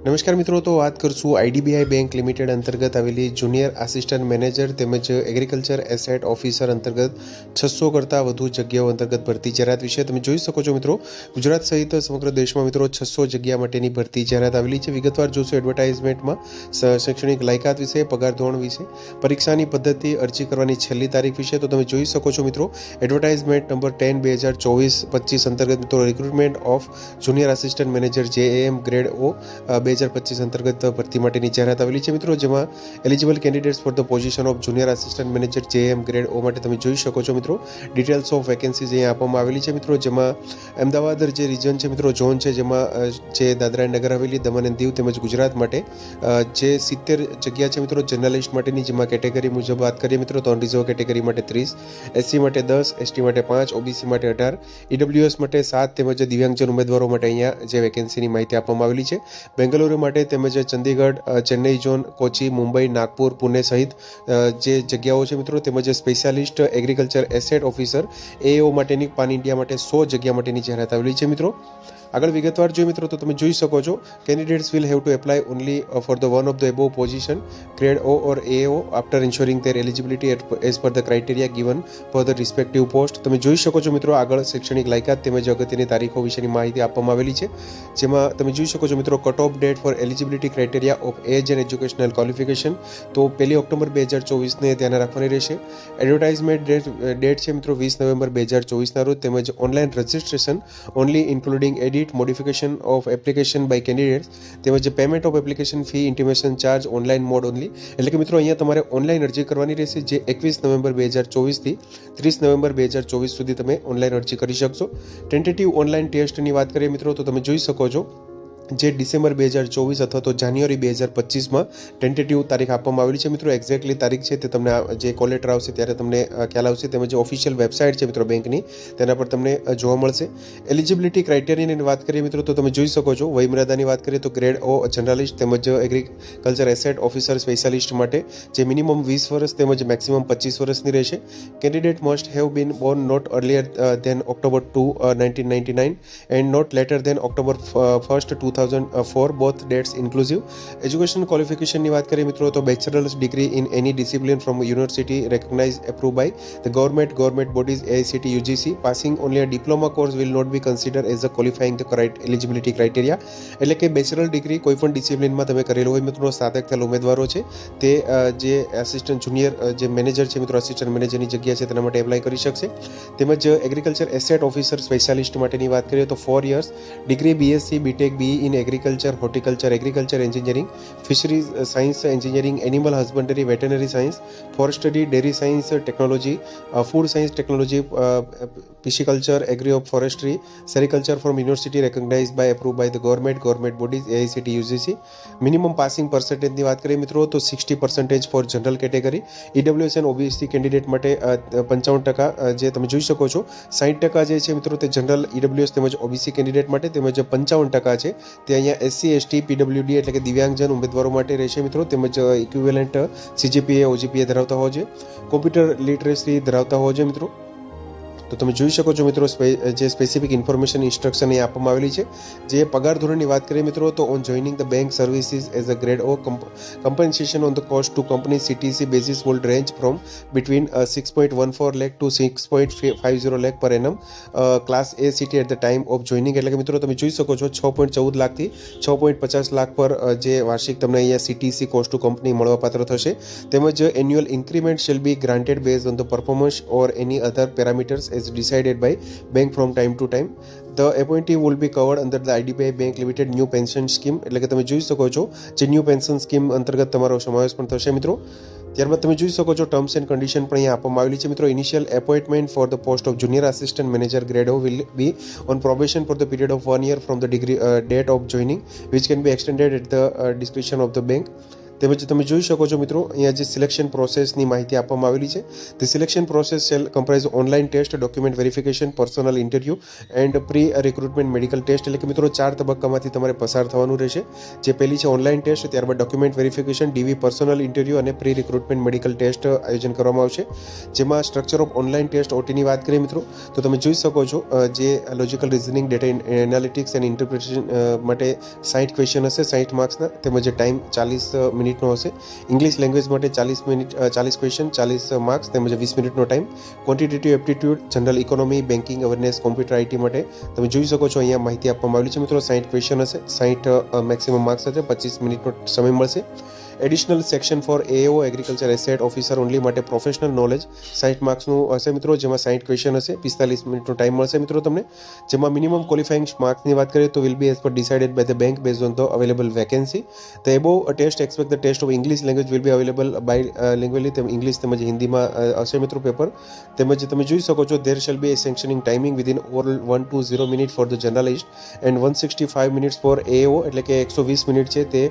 નમસ્કાર મિત્રો, તો વાત કરશું આઈડીબીઆઈ બેંક લિમિટેડ અંતર્ગત આવેલી જુનિયર આસિસ્ટન્ટ મેનેજર તેમજ એગ્રીકલ્ચર એસેટ ઓફિસર અંતર્ગત છસો કરતાં વધુ જગ્યાઓ અંતર્ગત ભરતી જાહેરાત વિશે તમે જોઈ શકો છો મિત્રો. ગુજરાત સહિત સમગ્ર દેશમાં મિત્રો છસો જગ્યા માટેની ભરતી જાહેરાત આવેલી છે. વિગતવાર જોશો એડવર્ટાઇઝમેન્ટમાં શૈક્ષણિક લાયકાત વિશે, પગાર ધોરણ વિશે, પરીક્ષાની પદ્ધતિ, અરજી કરવાની છેલ્લી તારીખ વિશે, તો તમે જોઈ શકો છો મિત્રો. એડવર્ટાઇઝમેન્ટ નંબર ટેન, બે હજાર ચોવીસ પચીસ અંતર્ગત મિત્રો recruitment of junior assistant manager JAM grade ઓ બે હજાર પચીસ અંતર્ગત ભરતી માટેની જાહેરાત આવેલી છે મિત્રો, જેમાં eligible candidates for the position of junior assistant manager JAM grade ઓ માટે તમે જોઈ શકો છો મિત્રો. ડિટેલ્સ ઓફ વેકેન્સીઝ અહીંયા આપવામાં આવેલી છે મિત્રો, જેમાં અમદાવાદ જે રિજન છે મિત્રો ઝોન છે, જેમાં જે દાદરા નગર હવેલી, દમણ અને દીવ તેમજ ગુજરાત માટે જે સિત્તેર જગ્યા છે મિત્રો જર્નલિસ્ટ માટેની, જેમાં કેટેગરી મુજબ વાત કરીએ મિત્રો તો રિઝર્વ કેટેગરી માટે ત્રીસ એસસી માટે દસ એસટી માટે પાંચ ઓબીસી માટે અઢાર ઈડબ્લ્યુએસ માટે સાત તેમજ દિવ્યાંગજન ઉમેદવારો માટે અહીંયા જે વેકેન્સીની માહિતી આપવામાં આવેલી છે. બેંગલુરુ માટે તેમજ ચંદીગઢ ચેન્નઈ ઝોન, કોચી, મુંબઈ, નાગપુર, પુણે સહિત જે જગ્યાઓ છે મિત્રો, તેમજ સ્પેશિયાલિસ્ટ, એગ્રીકલ્ચર એસેટ ઓફિસર, એઓ માટેની પાન ઇન્ડિયા માટે સો જગ્યા માટેની જાહેરાત આવેલી છે મિત્રો. આગળ વિગતવાર જોઈએ મિત્રો, તો તમે જોઈ શકો છો candidates will have to apply only for the one of the above position grade O or AO after ensuring their eligibility as per the criteria given for the respective post તમે જોઈ શકો છો મિત્રો, આગળ શૈક્ષણિક લાયકાત તેમજ અગત્યની તારીખો વિશેની માહિતી આપવામાં આવેલી છે. જેમાં તમે જોઈ શકો છો મિત્રો cut off date for eligibility criteria of age and educational qualification તો પહેલી ઓક્ટોબર બે હજાર ચોવીસને ધ્યાને રાખવાની રહેશે. એડવર્ટાઇઝમેન્ટ ડેટ ડેટ છે મિત્રો, વીસ નવેમ્બર બે હજાર ચોવીસના રોજ, તેમજ online registration only including edit modification of application by candidates તેમજ payment of application fee intimation charge online mode only એટલે કે મિત્રો, અહીંયા તમારે ઓનલાઈન અરજી કરવાની રહેશે, જે એકવીસ નવેમ્બર બે હજાર ચોવીસથી ત્રીસ નવેમ્બર બે હજાર ચોવીસ સુધી તમે ઓનલાઈન અરજી કરી શકશો. ટેન્ટેટિવ ઓનલાઈન ટેસ્ટની વાત કરીએ મિત્રો, તો તમે જોઈ શકો છો જે ડિસેમ્બર બે હજાર ચોવીસ અથવા તો જાન્યુઆરી બે હજાર પચીસમાં ટેન્ટેટિવ તારીખ આપવામાં આવેલી છે. મિત્રો એક્ઝેક્ટલી તારીખ છે તે તમને જે કોલ લેટર આવશે ત્યારે તમને ખ્યાલ આવશે. તેમજ જે ઓફિશિયલ વેબસાઇટ છે મિત્રો બેંકની, તેના પર તમને જોવા મળશે. એલિજિબિલિટી ક્રાઇટેરિયાની વાત કરીએ મિત્રો, તો તમે જોઈ શકો છો. વયમર્યાદાની વાત કરીએ તો ગ્રેડ ઓ જર્નાલિસ્ટ તેમજ એગ્રીકલ્ચર એસેટ ઓફિસર સ્પેશિયાલિસ્ટ માટે જે મિનિમમ વીસ વર્ષ તેમજ મેક્સિમમ પચીસ વર્ષની રહેશે. Candidate must have been born not earlier than October two nineteen ninety nine and not later than October first two thousand four both dates inclusive education ક્વોલિફિકેશનની વાત કરીએ મિત્રો, તો bachelors degree in any discipline from university recognise approve by the government government bodies AICTE UGC passing only a diploma course will not be consider as a qualifying the કરાઇટ eligibility criteria એટલે કે bachelor degree કોઈપણ ડિસિપ્લિનમાં તમે કરેલું હોય મિત્રો સ્નાતક થયેલ ઉમેદવારો છે. તે જે એસિસ્ટન્ટ જુનિયર જે મેનેજર છે મિત્રો અસિસ્ટન્ટ મેનેજરની જગ્યા છે, તેના માટે એપ્લાય કરી શકશે. તેમજ એગ્રીકલ્ચર એસેટ ઓફિસર સ્પેશિયાલિસ્ટ માટેની વાત કરીએ તો four years degree BSc BTech B in agriculture horticulture agriculture engineering fisheries science engineering animal husbandry veterinary science forestry dairy science technology food science technology pisciculture agri of forestry sericulture from university recognise by approve by the government government bodies AICTE UGC minimum passing પર્સન્ટેજની વાત કરીએ મિત્રો, તો sixty percentage for general category EWS and OBC candidate માટે પંચાવન ટકા જે તમે જોઈ શકો છો. સાઠ ટકા જે છે મિત્રો, તે જનરલ ઈડબ્લ્યુએસ તેમજ ઓબીસી કેન્ડિડેટ માટે તેમજ પંચાવન ટકા છે. તે અહીંયા એસસી એસટી પીડબ્લ્યુડી એટલે કે દિવ્યાંગજન ઉમેદવારો માટે રહેશે મિત્રો. તેમજ ઇક્વિવેલન્ટ સીજીપીએ ઓજીપીએ ધરાવતા હોવા જોઈએ કોમ્પ્યુટર લિટરેસી ધરાવતા હોવા જોઈએ મિત્રો. તો તમે જોઈ શકો છો મિત્રો જે સ્પેસિફિક ઇન્ફોર્મેશન ઇન્સ્ટ્રક્શન અહીં આપવામાં આવેલી છે. જે પગાર ધોરણની વાત કરીએ મિત્રો તો on joining the bank services as a grade O compensation on the cost to company CTC basis would range from between six point one four between uh, 6.14 lakh to 6.50 lakh per annum. Class A city at the time of joining એટલે કે મિત્રો તમે જોઈ શકો છો છ point ચૌદ લાખથી છ પોઈન્ટ પચાસ લાખ પર જે વાર્ષિક તમને અહીંયા સીટીસી કોસ્ટ ટુ કંપની મળવાપાત્ર થશે. તેમજ annual increment shall be granted base on the performance or any other parameters as decided by bank from time to time the appointee will be covered અંદર the IDBI bank limited new pension scheme એટલે કે તમે જોઈ શકો છો, જે new pension scheme અંતર્ગત તમારો સમાવેશ પણ થશે મિત્રો. ત્યારબાદ તમે જોઈ શકો છો ટર્મ્સ એન્ડ કન્ડિશન પણ અહીંયા આપવામાં આવેલી છે મિત્રો. Initial appointment for the post of junior assistant manager grade O will be on probation for the period of one year from the degree date of joining which can be extended at the description of the bank તેમજ તમે જોઈ શકો છો મિત્રો, અહીંયા જે selection પ્રોસેસની માહિતી આપવામાં આવેલી છે. The selection process shall comprise online test document verification personal interview and pre recruitment medical test એટલે કે મિત્રો, ચાર તબક્કામાંથી તમારે પસાર થવાનું રહેશે. જે પહેલી છે ઓનલાઈન ટેસ્ટ ત્યારબાદ document verification DV personal interview અને પ્રી રિક્રુટમેન્ટ મેડિકલ ટેસ્ટ આયોજન કરવામાં આવશે. જેમાં સ્ટ્રક્ચર ઓફ ઓનલાઈન ટેસ્ટ ઓટીની વાત કરીએ મિત્રો, તો તમે જોઈ શકો છો જે logical reasoning data analytics and interpretation માટે સાઠ ક્વેશ્ચન હશે સાઠ માર્ક્સના તેમજ ટાઈમ ચાલીસ મિનિટનો હશે. ઇંગ્લિશ લેંગ્વેજ માટે ચાલીસ મિનિટ ચાલીસ ક્વેશ્ચન ચાલીસ માર્ક્સ તેમજ વીસ મિનિટનો time quantitative aptitude general economy banking awareness computer IT માટે તમે જોઈ શકો છો અહીંયા માહિતી આપવામાં આવેલી છે. મિત્રો સાઠ ક્વેશ્ચન હશે. સાઠ મેક્સિમમ માર્ક્સ હશે. પચીસ મિનિટનો સમય મળશે. Additional section for AO agriculture asset officer only માટે પ્રોફેશનલ નોલેજ સાઠ માર્ક્સનું હશે મિત્રો, જેમાં સાઠ ક્વેશ્ચન હશે, પિસ્તાલીસ મિનિટનો ટાઈમ મળશે મિત્રો તમને. જેમાં મિનિમમ ક્વોલિફાઇંગ માર્ક્સની વાત કરીએ તો will be as per decided by the bank base on the available vacancy the above test expect the test of English language will be available by લેંગ્વેજલી તેમ ઇંગ્લિશ તેમજ હિન્દીમાં હશે મિત્રો પેપર તેમજ તમે જોઈ શકો છો there shall be a sectional timing within all one two zero minute for the journalist and one sixty five minutes for AO એટલે કે એકસો વીસ મિનિટ છે તે,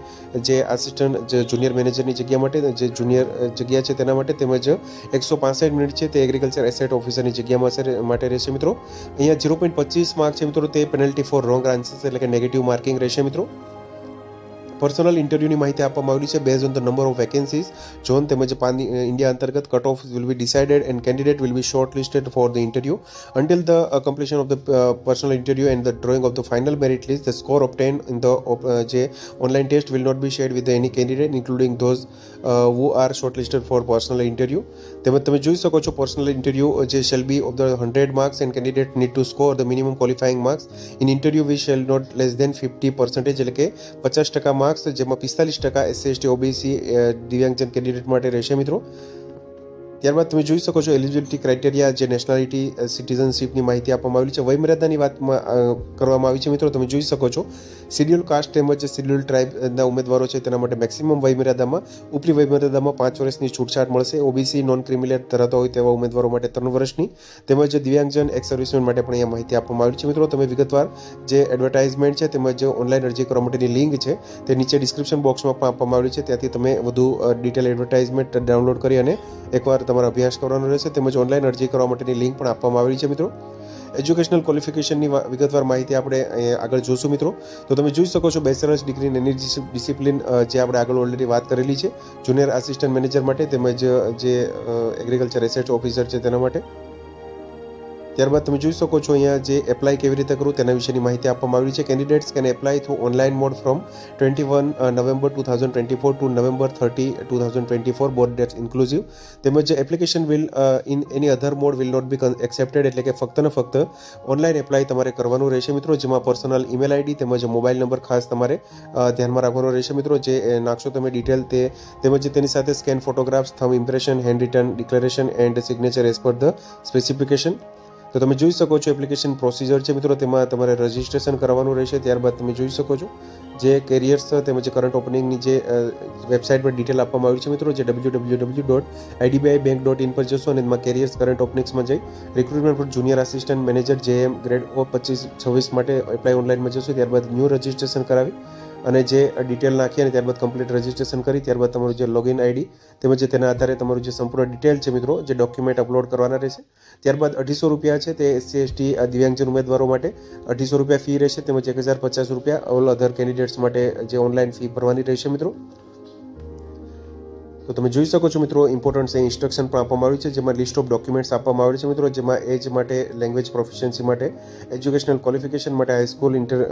જે આસિસ્ટન્ટ જે જુનિયર મેનેજરની જગ્યા માટે, જે જુનિયર જગ્યા છે તેના માટે તેમજ એકસો પાસઠ મિનિટ છે તે એગ્રીકલ્ચર એસેટ ઓફિસરની જગ્યામાં માટે રહેશે મિત્રો. અહીંયા ઝીરો પોઈન્ટ પચીસ માર્ક છે મિત્રો, તે પેનલ્ટી ફોર રોંગ આન્સર્સ એટલે કે નેગેટિવ માર્કિંગ રહેશે મિત્રો. પર્સનલ ઇન્ટરવ્યૂની માહિતી આપવામાં આવેલી છે. Base on the number of vacancies zone તેમજ પાન ઇન્ડિયા અંતર્ગત cut off will be decided and candidate will be shortlisted for the interview until the completion of the personal interview and the drawing of the final merit list the score the in uh, જે online test will not be shared with any candidate including those who are shortlisted for personal interview. તેમજ તમે જોઈ શકો છો personal interview જે shall be of the hundred marks and candidate need to score the minimum qualifying marks in interview we shall not less than fifty percentage એટલે કે પચાસ ટકા માર્ક્સ જેમાં પિસ્તાલીસ ટકા એસસી એસટી ઓબીસી દિવ્યાંગજન કેન્ડિડેટ માટે રહેશે મિત્રો. ત્યારબાદ તમે જોઈ શકો છો એલિજિબિલિટી ક્રાઇટેરિયા જે નેશનાલિટી સિટીઝનશીપની માહિતી આપવામાં આવેલી છે. વયમર્યાદાની વાતમાં કરવામાં આવી છે. મિત્રો, તમે જોઈ શકો છો. શિડ્યુલ કાસ્ટ તેમજ શિડ્યુલ ટ્રાઇબના ઉમેદવારો છે. તેના માટે મેક્સિમમ વયમર્યાદામાં ઉપલી વયમર્યાદામાં પાંચ વર્ષની છૂટછાટ મળશે. ઓબીસી નોન ક્રિમિનલ ધરાવતા હોય તેવા ઉમેદવારો માટે ત્રણ વર્ષની. તેમજ દિવ્યાંગજન એક્સ સર્વિસમેન માટે પણ અહીંયા માહિતી આપવામાં આવેલી છે. મિત્રો, તમે વિગતવાર જે એડવર્ટાઇઝમેન્ટ છે તેમજ ઓનલાઈન અરજી કરવા માટેની લિંક છે, તે નીચે ડિસ્ક્રિપ્શન બોક્સમાં પણ આપવામાં આવેલી છે. ત્યાંથી તમે વધુ ડિટેલ એડવર્ટાઇઝમેન્ટ ડાઉનલોડ કરી અને એકવાર તમારે અભ્યાસ કરવાનો રહેશે તેમજ ઓનલાઈન અરજી કરવા માટેની લિંક પણ આપવામાં આવેલી છે મિત્રો. એજ્યુકેશનલ ક્વોલિફિકેશનની વિગતવાર માહિતી આપણે આગળ જોશું મિત્રો. તો તમે જોઈ શકો છો બેચલર્સ ડિગ્રી એની ડિસિપ્લિન જે આપણે આગળ ઓલરેડી વાત કરેલી છે. જુનિયર આસિસ્ટન્ટ મેનેજર માટે તેમજ જે એગ્રીકલ્ચર એસેટ ઓફિસર છે તેના માટે. ત્યારબાદ તમે જોઈ શકો છો અહીંયા જે એપ્લાય કેવી રીતે કરવું તેના વિશેની માહિતી આપવામાં આવી છે. Candidates can apply through online mode from twenty one November two thousand twenty four to November thirty two thousand twenty four both dates inclusive તેમજ application will in any other mode will not be accepted એટલે કે ફક્ત ને ફક્ત online apply તમારે કરવાનું રહેશે મિત્રો. જેમાં પર્સનલ ઈમેલ આઈડી તેમજ મોબાઈલ નંબર ખાસ તમારે ધ્યાનમાં રાખવાનો રહેશે મિત્રો. જે નાખશો તમે ડિટેલ તે, તેમજ તેની સાથે scan photographs thumb impression hand written declaration and signature as per the specification તો તમે જોઈ શકો છો એપ્લિકેશન પ્રોસિજર છે મિત્રો. તેમાં તમારે રજિસ્ટ્રેશન કરવાનું રહેશે. ત્યારબાદ તમે જોઈ શકો છો જે કેરિયર્સ તેમજ કરંટ ઓપનિંગની જે વેબસાઇટ પર ડિટેલ આપવામાં આવી છે મિત્રો, જે W W W dot IDBI bank dot in પર જશો અને એમાં કેરિયર્સ કરંટ ઓપનિંગ્સમાં જઈ recruitment for junior assistant manager જે એમ ગ્રેડ ઓ પચીસ છવ્વીસ માટે એપ્લાય ઓનલાઈનમાં જશો. ત્યારબાદ ન્યૂ રજિસ્ટ્રેશન કરાવી અને જે ડિટેલ નાખી અને ત્યારબાદ કમ્પ્લીટ રજિસ્ટ્રેશન કરી, ત્યારબાદ તમારું જે લોગિન આઈડી તેમજ તેના આધારે તમારું જે સંપૂર્ણ ડિટેલ છે મિત્રો, જે ડોક્યુમેન્ટ અપલોડ કરવાના રહેશે. ત્યારબાદ અઢીસો રૂપિયા છે તે એસસી એસટી દિવ્યાંગજન ઉમેદવારો માટે અઢીસો રૂપિયા ફી રહેશે તેમજ એક હજાર પચાસ રૂપિયા ઓલ અધર કેન્ડિડેટ્સ માટે જે ઓનલાઈન ફી ભરવાની રહેશે મિત્રો. તો તમે જોઈ શકો છો મિત્રો ઇમ્પોર્ટન્ટ ઇન્સ્ટ્રક્શન પણ આપવામાં આવ્યું છે, જેમાં લિસ્ટ ઓફ ડોક્યુમેન્ટ્સ આપવામાં આવ્યું છે મિત્રો, જેમાં એજ માટે લેંગ્વેજ પ્રોફિશિયન્સી માટે એજ્યુકેશનલ ક્વોલિફિકેશન માટે હાઈસ્કૂલ ઇન્ટર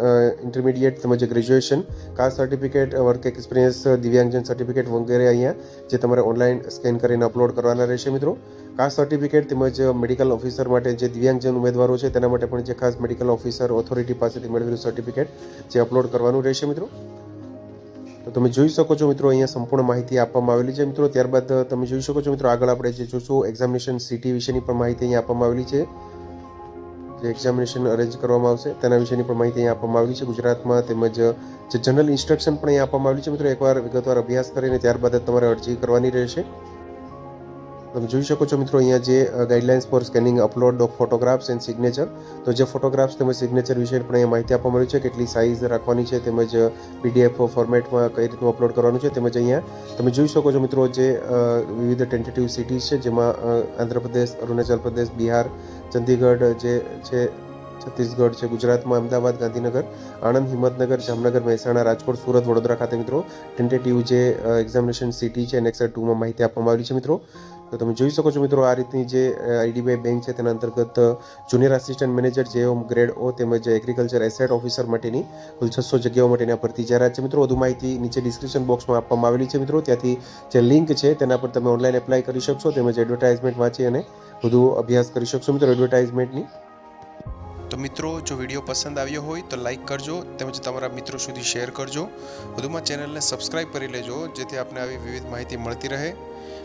ઇન્ટરમીડિયેટ તેમજ graduation caste certificate work experience દિવ્યાંગજન certificate વગેરે અહીંયા, જે તમારે ઓનલાઈન સ્કેન કરીને અપલોડ કરવાના રહેશે મિત્રો. કાસ્ટ સર્ટિફિકેટ તેમજ મેડિકલ ઓફિસર માટે જે દિવ્યાંગજન ઉમેદવારો છે, તેના માટે પણ જે ખાસ મેડિકલ ઓફિસર ઓથોરિટી પાસેથી મેળવેલું સર્ટિફિકેટ જે અપલોડ કરવાનું રહેશે મિત્રો. તો તમે જોઈ શકો છો મિત્રો, અહીંયા સંપૂર્ણ માહિતી આપવામાં આવેલી છે. મિત્રો, ત્યારબાદ તમે જોઈ શકો છો મિત્રો, આગળ આપણે જે જોશું એક્ઝામિનેશન સિટી વિશેની પણ માહિતી અહીંયા આપવામાં આવેલી છે. જે એક્ઝામિનેશન અરેન્જ કરવામાં આવશે, તેના વિશેની પણ માહિતી અહીંયા આપવામાં આવેલી છે. ગુજરાતમાં તેમજ જે જનરલ ઇન્સ્ટ્રક્શન પણ અહીંયા આપવામાં આવેલી છે. મિત્રો, એકવાર વિગતવાર અભ્યાસ કરીને ત્યારબાદ તમારે અરજી કરવાની રહેશે. તમે જોઈ શકો છો મિત્રો, અહીંયા જે guidelines for scanning upload of photographs and signature તો જે ફોટોગ્રાફ્સ તેમજ સિગ્નેચર વિશે પણ અહીંયા માહિતી આપવામાં આવી છે, કેટલી સાઇઝ રાખવાની છે, તેમજ પીડીએફ ફોર્મેટમાં કઈ રીતનું અપલોડ કરવાનું છે, તેમજ અહીંયા તમે જોઈ શકો છો મિત્રો જે વિવિધ ટેન્ટેટિવ સિટીઝ છે, જેમાં આંધ્રપ્રદેશ, અરુણાચલ પ્રદેશ, બિહાર, ચંદીગઢ જે છે, છત્તીસગઢ છે, ગુજરાતમાં અમદાવાદ, ગાંધીનગર, આણંદ, હિંમતનગર, જામનગર, મહેસાણા, રાજકોટ, સુરત, વડોદરા ખાતે મિત્રો ટેન્ટેટિવ જે એક્ઝામિનેશન સિટી છે નેક્સર ટુમાં માહિતી આપવામાં આવી છે મિત્રો. તો તમે જોઈ શકો છો મિત્રો આ રીતની જે આઈડીબીઆઈ બેંક છે તેના અંતર્ગત જુનિયર આસિસ્ટન્ટ મેનેજર જે ગ્રેડ ઓ તેમજ એગ્રીકલ્ચર એસેટ ઓફિસર માટેની કુલ છસો જગ્યાઓ માટેની આ ભરતી જાહેરાત છે. મિત્રો વધુ માહિતી નીચે ડિસ્ક્રિપ્શન બોક્સમાં આપવામાં આવેલી છે મિત્રો. ત્યાંથી જે લિંક છે તેના પર તમે ઓનલાઈન એપ્લાય કરી શકશો, તેમજ એડવર્ટાઇઝમેન્ટ વાંચી અને વધુ અભ્યાસ કરી શકશો મિત્રો એડવર્ટાઇઝમેન્ટની તો મિત્રો, જો વીડિયો પસંદ આવ્યો હોય તો લાઈક કરજો, તેમજ તમારા મિત્રો સુધી શેર કરજો. વધુમાં ચેનલને સબસ્ક્રાઇબ કરી લેજો, જેથી આપને આવી વિવિધ માહિતી મળતી રહે.